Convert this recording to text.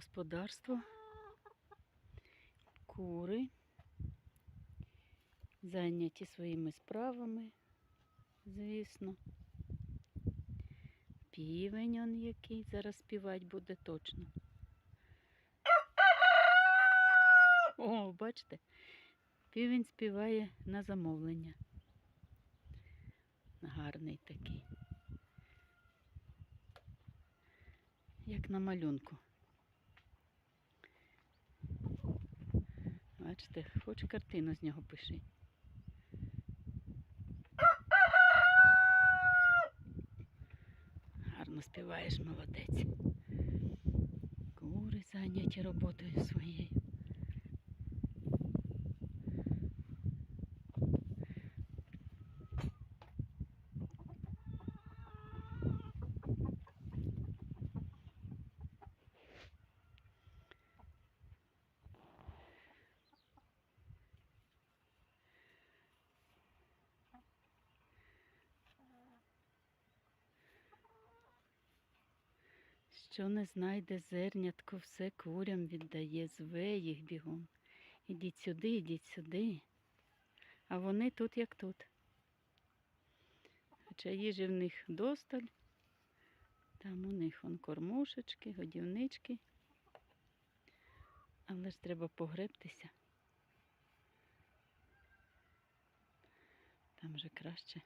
господарство, кури, зайняті своїми справами, звісно. Півень он який, зараз співати буде точно. О, бачите, півень співає на замовлення. Гарний такий. Як на малюнку. Бачите, хоч картину з нього пиши. Гарно співаєш, молодець. Кури зайняті роботою своєю. Що не знайде зернятко, все курям віддає, зве їх бігом. Ідіть сюди, ідіть сюди. А вони тут як тут. Хоча їжі в них досталь. Там у них вон кормушечки, годівнички. Але ж треба погребтися. Там вже краще